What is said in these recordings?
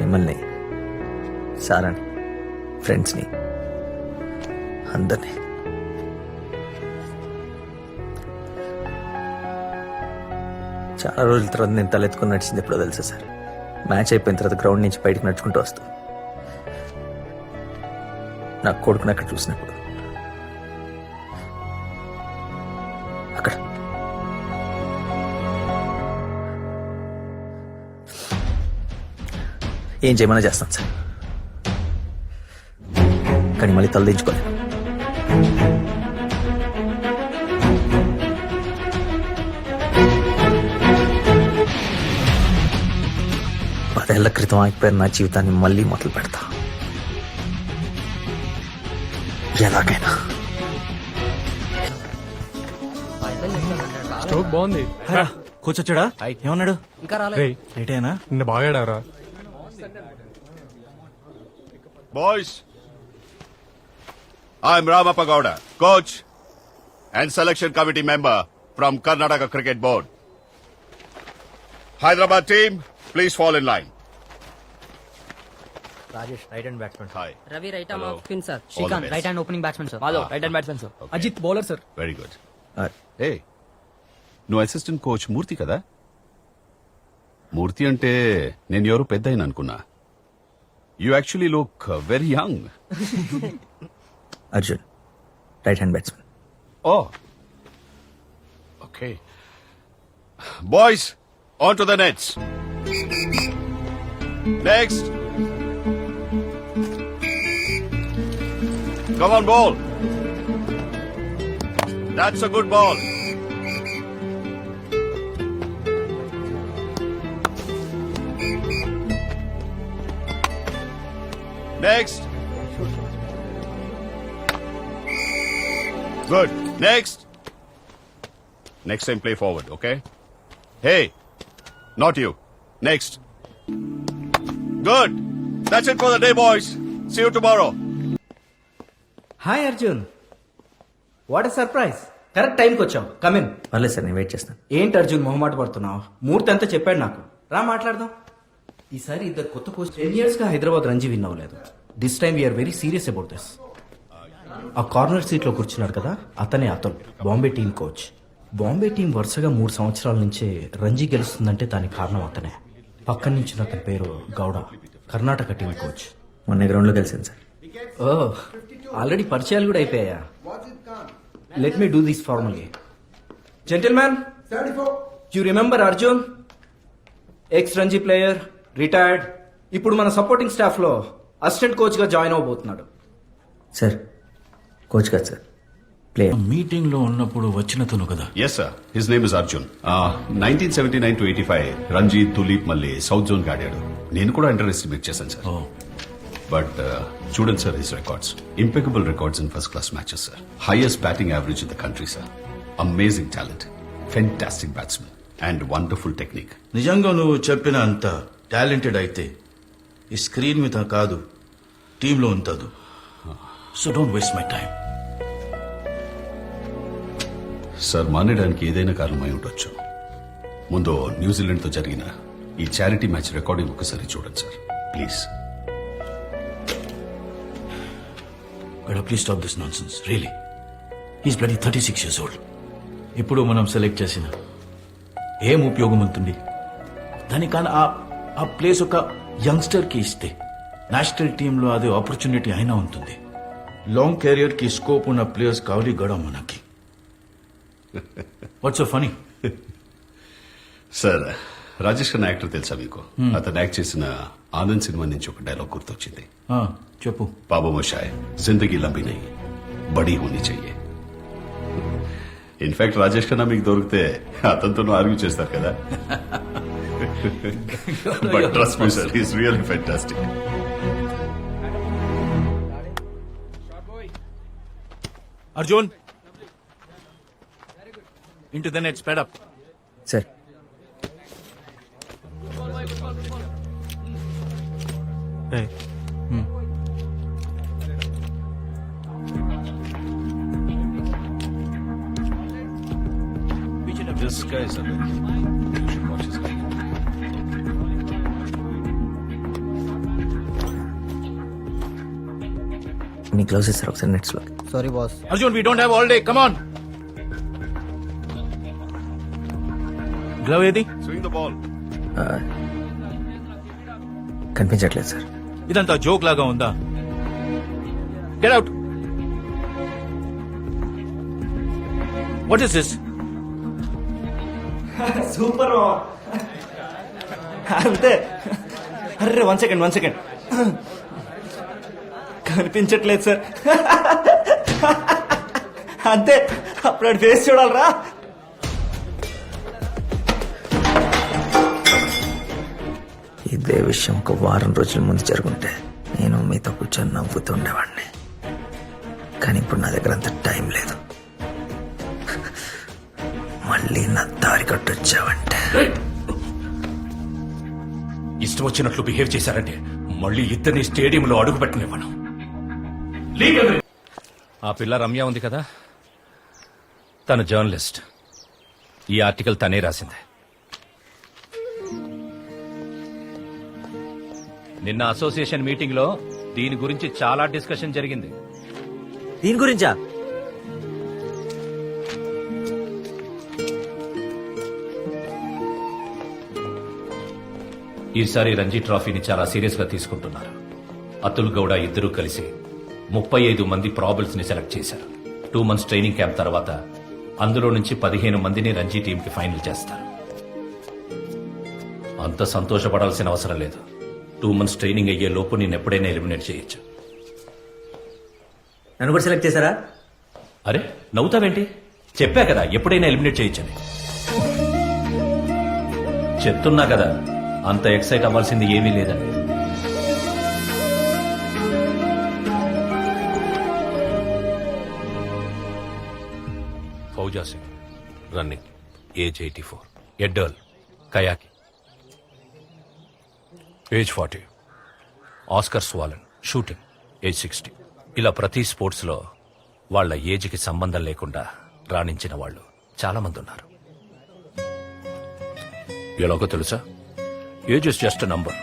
మిమ్మల్ని సారాని ఫ్రెండ్స్ని అందరినీ. చాలా రోజుల తర్వాత నేను తలెత్తుకుని నడిచింది ఎప్పుడో తెలుసా సార్? మ్యాచ్ అయిపోయిన తర్వాత గ్రౌండ్ నుంచి బయటకు నడుచుకుంటూ వస్తాం నా కొడుకుని అక్కడ చూసినప్పుడు. ఏం చేయమన్నా చేస్తాను సార్. కానీ మళ్ళీ తలదించుకోలేదు. పదేళ్ళ క్రితం ఆగిపోయిన నా జీవితాన్ని మళ్ళీ మొదలు పెడతా. ఎలాగైనా. స్ట్రోక్ బాగుంది. కోచ్ వచ్చాడా ఏమన్నాడు? రేయ్ లేట్ అయినా నిన్న బాగా ఆడారా Boys, I'm Ramappa Gowda, coach and selection committee member from Karnataka Cricket Board. Hyderabad team, please fall in line. Rajesh right and batsmen Hi. Ravi right Hello. Off spin sir Srikanth. Right hand opening batsmen sir Hello. Right hand batsmen sir. Ajit bowler sir Very good. Hey, నువ్వు assistant coach Murthy కదా మూర్తి అంటే నేను ఎవరు పెద్ద అయిన అనుకున్నా you actually look very young Arjun right hand batsmen Oh. Okay. Boys, on to the nets. Next. Come on, ball. That's a good ball. Good. Next. Next time play forward, okay? Hey, not you. Next. Good. That's it for the day, boys. See you tomorrow. Hi Arjun what surprise correct టైంకి వచ్చావు come in పర్లేదు sir నేను wait చేస్తాను ఏంటి అర్జున్ మొహమాట పడుతున్నావు మూర్తి అంతా చెప్పాడు నాకు రా మాట్లాడదాం ఈసారి ఇద్దరు కొత్త కోచ్ టెన్ ఇయర్స్గా హైదరాబాద్ రంజీ విన్ అవ్వలేదు this time we're very serious about this ఆ కార్నర్ సీట్లో కూర్చున్నాడు కదా అతనే అతను. Bombay team coach. Bombay team వరుసగా మూడు సంవత్సరాల నుంచే రంజీ గెలుస్తుందంటే దానికి కారణం అతనే. పక్కన నుంచి అతని పేరు గౌడ కర్ణాటక టీం కోచ్. మొన్న గ్రౌండ్లో కలిసాను సార్. ఓ ఆల్రెడీ పరిచయాలు కూడా అయిపోయా let me do this formally gentleman you remember Arjun ex Ranji player retired ఇప్పుడు మన సపోర్టింగ్ స్టాఫ్లో అసిస్టెంట్ కోచ్గా జాయిన్ అవబోతున్నాడు సార్ కోచ్ కాదు సార్ ప్లేయర్. మీటింగ్లో ఉన్నప్పుడు వచ్చినతను కదా. Yes, sir. His name is Arjun. Uh, 1979 to 85, Ranjith Duleep మళ్ళీ సౌత్ జోన్ ఆడాడు. నేను కూడా అండర్ ఎస్టిమేట్ చేశాను సార్ ఓ. బట్ చూడండి sir his records impeccable records in first class matches sir highest batting average in the country sir amazing talent fantastic batsmen and wonderful technique నిజంగా నువ్వు చెప్పిన అంత talented అయితే ఈ స్క్రీన్ మీద కాదు టీంలో ఉంటదు. So don't waste my time sir మానేయడానికి ఏదైనా కారణమై ఉండొచ్చు. ముందు న్యూజిలాండ్తో జరిగిన ఈ చారిటీ మ్యాచ్ రికార్డింగ్ ఒకసారి చూడండి సార్. ప్లీజ్ గడ please stop this nonsense really he's bloody thirty six years old ఇప్పుడు మనం సెలెక్ట్ చేసిన ఏం ఉపయోగం ఉంటుంది? దానికన్నా ఆ ఆ ప్లేస్ ఒక యంగ్స్టర్కి ఇస్తే నేషనల్ టీంలో అది ఆపర్చునిటీ అయినా ఉంటుంది. లాంగ్ కెరియర్కి స్కోప్ ఉన్న ప్లేయర్స్ కావాలి గడవ మనకి what's funny sir Rajesh Khanna actor తెలుసా మీకు? అతను యాక్ట్ చేసిన ఆనంద్ సినిమా నుంచి ఒక డైలాగ్ గుర్తొచ్చింది. చెప్పు. పాపమోషాయ్ జిందగీ లబ్బి నై బడి హోని చెయ్యి. ఇన్ఫాక్ట్ రాజేష్ ఖన్నా మీకు దొరికితే అతనితో ఆర్గ్యూ చేస్తారు కదా. But trust me sir is really fantastic Arjun. Into the net speed up sir This guy is a You మీ గ్లౌస్ ఇస్తారు ఒకసారి నెట్స్లో sorry boss Arjun we don't have all day come on glove ఏది? Swing the ball. కనిపించట్లేదు sir ఇదంతా joke లాగా ఉందా? Get out what is this super అంతే. అర్రే వన్ సెకండ్ వన్ సెకండ్ కనిపించట్లేదు సార్. అంతే. అప్పుడు ఫేస్ చూడాలరా. ఇదే విషయం ఒక వారం రోజుల ముందు జరుగుంటే నేను మీతో కూర్చొని నవ్వుతూ ఉండేవాడిని. కానీ ఇప్పుడు నా దగ్గర అంత టైం లేదు. మళ్ళీ నా దారి కట్టొచ్చావంటే. ఇష్టం వచ్చినట్లు బిహేవ్ చేశారంటే మళ్ళీ ఇద్దరిని స్టేడియంలో అడుగు పెట్టనివ్వను ఆ పిల్ల రమ్య ఉంది కదా? తను జర్నలిస్ట్. ఈ ఆర్టికల్ తనే రాసింది. నిన్న అసోసియేషన్ మీటింగ్లో దీని గురించి చాలా డిస్కషన్ జరిగింది. దీని గురించా? ఈసారి రంజీ ట్రోఫీని చాలా సీరియస్గా తీసుకుంటున్నారు. అతుల్ గౌడ ఇద్దరూ కలిసి ముప్పై ఐదు మంది ప్రాబుల్స్ని సెలెక్ట్ చేశారు. టూ మంత్స్ ట్రైనింగ్ క్యాంప్ తర్వాత అందులో నుంచి పదిహేను మందిని రంజీ టీం కి ఫైనల్ చేస్తారు. అంత సంతోషపడాల్సిన అవసరం లేదు. టూ మంత్స్ ట్రైనింగ్ అయ్యే లోపు నేను ఎప్పుడైనా ఎలిమినేట్ చేయొచ్చు. నన్ను కూడా సెలెక్ట్ చేశారా? అరే నవ్వుతావేంటి? చెప్పా కదా ఎప్పుడైనా ఎలిమినేట్ చేయొచ్చని. చెప్తున్నా కదా అంత ఎక్సైట్ అవ్వాల్సింది ఏమీ లేదని. Fauja Singh running age eighty four. ఎడ్డర్ల్ కయాకి. Age forty. Oscar Swahn shooting age sixty. ఇలా ప్రతి స్పోర్ట్స్లో వాళ్ళ ఏజ్కి సంబంధం లేకుండా రాణించిన వాళ్ళు చాలామంది ఉన్నారు. ఎలాగో తెలుసా? Age is just number.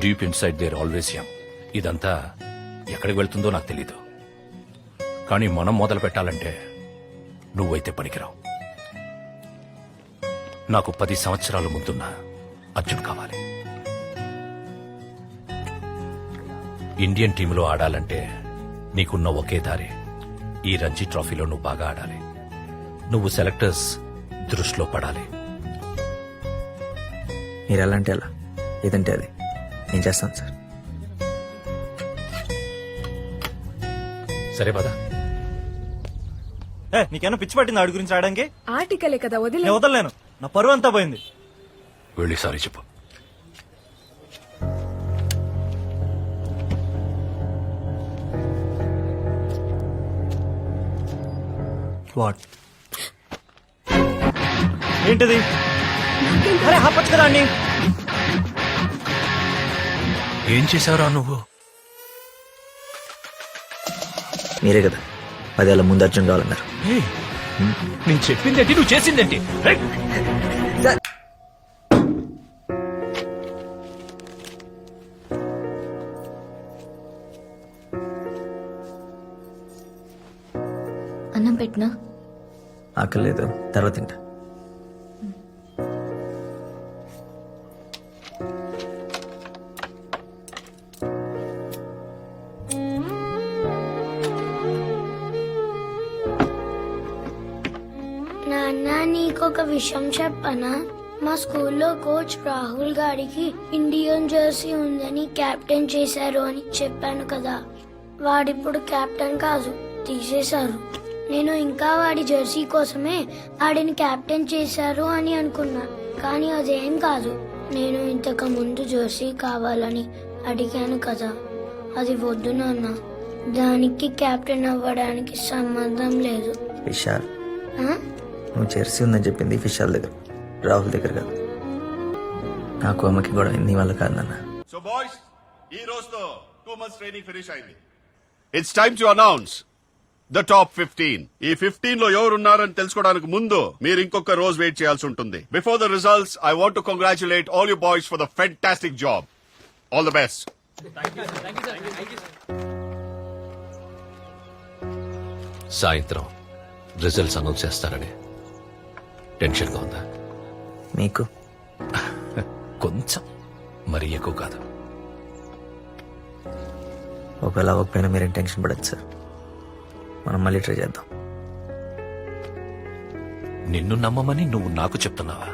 Deep inside there always యం ఇదంతా ఎక్కడికి వెళ్తుందో నాకు తెలీదు. కానీ మనం మొదలు పెట్టాలంటే నువ్వైతే పనికిరావు. నాకు పది సంవత్సరాల ముందున్న అర్జున్ కావాలి. ఇండియన్ టీంలో ఆడాలంటే నీకున్న ఒకే దారి ఈ రంజీ ట్రోఫీలో నువ్వు బాగా ఆడాలి. నువ్వు సెలెక్టర్స్ దృష్టిలో పడాలి. మీరు ఎలా అంటే ఎలా ఏదంటే అది. నేను చేస్తాను సార్. సరే పదా ఏ నీకేమో పిచ్చి పట్టింది ఆడి గురించి ఆడడానికి ఆర్టికలే కదా వదిలే. నేను వదలలేను. నా పరువు అంతా పోయింది. వెళ్ళి సారీ చెప్పు. వాట్? ఏంటిది? అరే ఆపచ్చు కదా అండి ఏం చేశావురా నువ్వు? మీరే కదా. పదేళ్ళ ముందు అర్జున్ కావాలన్నారు. ఏయ్, నేను చెప్పిందేంటి? నువ్వు చేసిందేంటి! అన్నం పెట్టినా? ఆకలేదు తర్వాత తింటా. విషయం చెప్పనా? మా స్కూల్లో కోచ్ రాహుల్ గారికి ఇండియన్ జెర్సీ ఉందని కెప్టెన్ చేశారు అని చెప్పాను కదా. వాడిప్పుడు కెప్టెన్ కాదు తీసేశారు. నేను ఇంకా వాడి జెర్సీ కోసమే వాడిని కెప్టెన్ చేశారు అని అనుకున్నా కానీ అదేం కాదు. నేను ఇంతకు ముందు జెర్సీ కావాలని అడిగాను కదా. అది వద్దు నాన్న. దానికి కెప్టెన్ అవ్వడానికి సంబంధం లేదు. విశాల్? నువ్వు జెర్సీ ఉందని చెప్పింది విశాల్ దగ్గర రాహుల్ దగ్గర కాదు. నాకు అమ్మకి కూడా నీ వల్ల కాదు నాన్న. So, boys, ఈ రోజుతో టూ మంత్స్ ట్రైనింగ్ ఫినిష్ అయింది. It's time to announce the top fifteen ఈ ఫిఫ్టీన్లో ఎవరు ఉన్నారని తెలుసుకోవడానికి ముందు మీరు ఇంకొక రోజు వెయిట్ చేయాల్సి ఉంటుంది. Before the results I want to congratulate all you boys for the fantastic job all the best సాయంత్రం రిజల్ట్స్ అనౌన్స్ చేస్తారని. టెన్షన్గా ఉందా? మీకు? కొంచెం మరీ ఎక్కువ కాదు. ఒకవేళ అవ్వకపోయినా మీరేం టెన్షన్ పడద్దు సార్. మనం మళ్ళీ ట్రై చేద్దాం. నిన్ను నమ్మమని నువ్వు నాకు చెప్తున్నావా?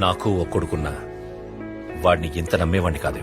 నాకు ఒక్కడుకున్నా వాడిని ఇంత నమ్మేవాడిని కాదు.